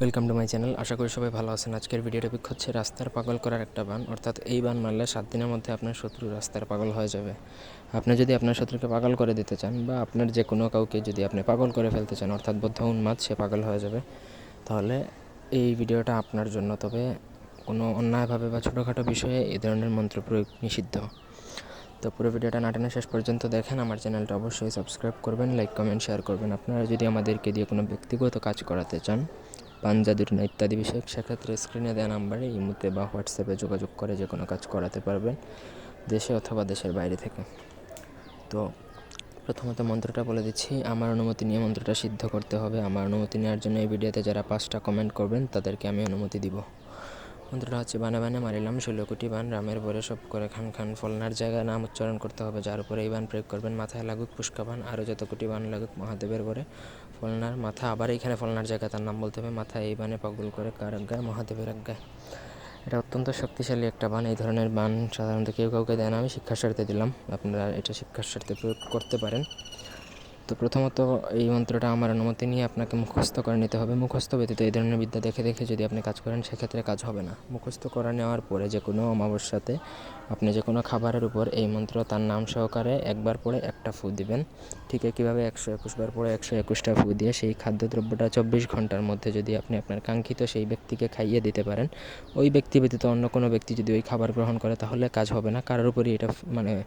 Welcome to my channel আশা করি সবাই ভালো আছেন। আজকের ভিডিও টপিক হচ্ছে রাস্তার পাগল করার একটা বান। অর্থাৎ এই বান মারলে সাত দিনের মধ্যে আপনার শত্রু রাস্তার পাগল হয়ে যাবে। আপনি যদি আপনার শত্রুকে পাগল করে দিতে চান বা আপনার যে কোনো কাউকে যদি আপনি পাগল করে ফেলতে চান, অর্থাৎ বদ্ধ উন্মাদ, সে পাগল হয়ে যাবে। তাহলে এই ভিডিওটা আপনার জন্য। তবে কোনো অন্যায়ভাবে বা ছোটোখাটো বিষয়ে এই ধরনের মন্ত্র প্রয়োগ নিষিদ্ধ। তো পুরো ভিডিওটা নাটানো শেষ পর্যন্ত দেখেন। আমার চ্যানেলটা অবশ্যই সাবস্ক্রাইব করবেন লাইক কমেন্ট শেয়ার করবেন। আপনারা যদি আমাদেরকে দিয়ে কোনো ব্যক্তিগত কাজ করাতে চান পাঞ্জা দুর্না ইত্যাদি বিষয়ক সেক্ষেত্রে স্ক্রিনে দেওয়া নাম্বারে ইমুতে বা হোয়াটসঅ্যাপে যোগাযোগ করে যে কোনো কাজ করাতে পারবেন দেশে অথবা দেশের বাইরে থেকে। তো প্রথমত মন্ত্রটা বলে দিচ্ছি, আমার অনুমতি নিয়ে মন্ত্রটা সিদ্ধ করতে হবে। আমার অনুমতি নেওয়ার জন্য এই ভিডিওতে যারা পাঁচটা কমেন্ট করবেন, তাদেরকে আমি অনুমতি দিব। মন্ত্রটা হচ্ছে বানে বানে মারিলাম, ষোলো কোটি বান, রামের বরে সব করে খান খান, ফলনার জায়গায় নাম উচ্চারণ করতে হবে, যার উপরে এই বান প্রয়োগ করবেন, মাথায় লাগুক পুষ্কাবান আরও যত কোটি বান লাগুক মহাদেবের বরে, ফলনার মাথা, আবার এইখানে ফলনার জায়গায় তার নাম বলতে হবে মাথা এই বানে পাগল করে কার আজ্ঞায়, মহাদেবের আজ্ঞায়। এটা অত্যন্ত শক্তিশালী একটা বান, এই ধরনের বান সাধারণত কেউ কাউকে দেয় না, আমি শিক্ষার স্বার্থে দিলাম, আপনারা এটা শিক্ষার স্বার্থে প্রয়োগ করতে পারেন। তো প্রথমত এই মন্ত্রটা আমার অনুমতি নিয়ে আপনাকে মুখস্থ করে নিতে হবে। মুখস্থ ব্যতীত এই ধরনের বিদ্যা দেখে দেখে যদি আপনি কাজ করেন, সেক্ষেত্রে কাজ হবে না। মুখস্থ করে নেওয়ার পরে যে কোনো অমাবস্যাতে আপনি যে কোনো খাবারের উপর এই মন্ত্র তার নাম সহকারে একবার পরে একটা ফু দিবেন। ঠিক একইভাবে একশো একুশবার পরে একশো একুশটা ফু দিয়ে সেই খাদ্যদ্রব্যটা চব্বিশ ঘণ্টার মধ্যে যদি আপনি আপনার কাঙ্ক্ষিত সেই ব্যক্তিকে খাইয়ে দিতে পারেন। ওই ব্যক্তি ব্যতীত অন্য কোনো ব্যক্তি যদি ওই খাবার গ্রহণ করে তাহলে কাজ হবে না। কারোর উপরই এটা মানে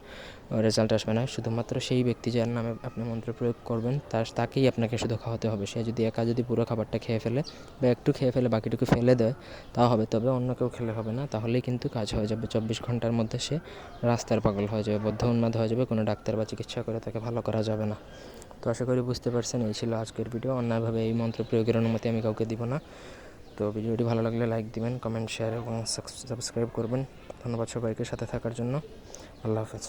রেজাল্ট আসবে না। শুধুমাত্র সেই ব্যক্তি যার নামে আপনি মন্ত্র প্রয়োগ করবেন, তার, তাকেই আপনাকে শুধু খাওয়াতে হবে। সে যদি একা যদি পুরো খাবারটা খেয়ে ফেলে বা একটু খেয়ে ফেলে, বাকিটুকু ফেলে দেয়, তা হবে। তবে অন্য কেউ খেলে হবে না। তাহলেই কিন্তু কাজ হয়ে যাবে। চব্বিশ ঘণ্টার মধ্যে সে রাস্তার পাগল হয়ে যাবে, বদ্ধ উন্মাদ হয়ে যাবে, কোনো ডাক্তার বা চিকিৎসা করে তাকে ভালো করা যাবে না। তো আশা করি বুঝতে পারছেন, এই ছিল আজকের ভিডিও অন্যায়ভাবে এই মন্ত্র প্রয়োগের অনুমতি আমি কাউকে দিব না। তো ভিডিওটি ভালো লাগলে লাইক দিবেন কমেন্ট শেয়ার এবং সাবস্ক্রাইব করবেন। ধন্যবাদ সবাইকে সাথে থাকার জন্য। আল্লাহ হাফেজ।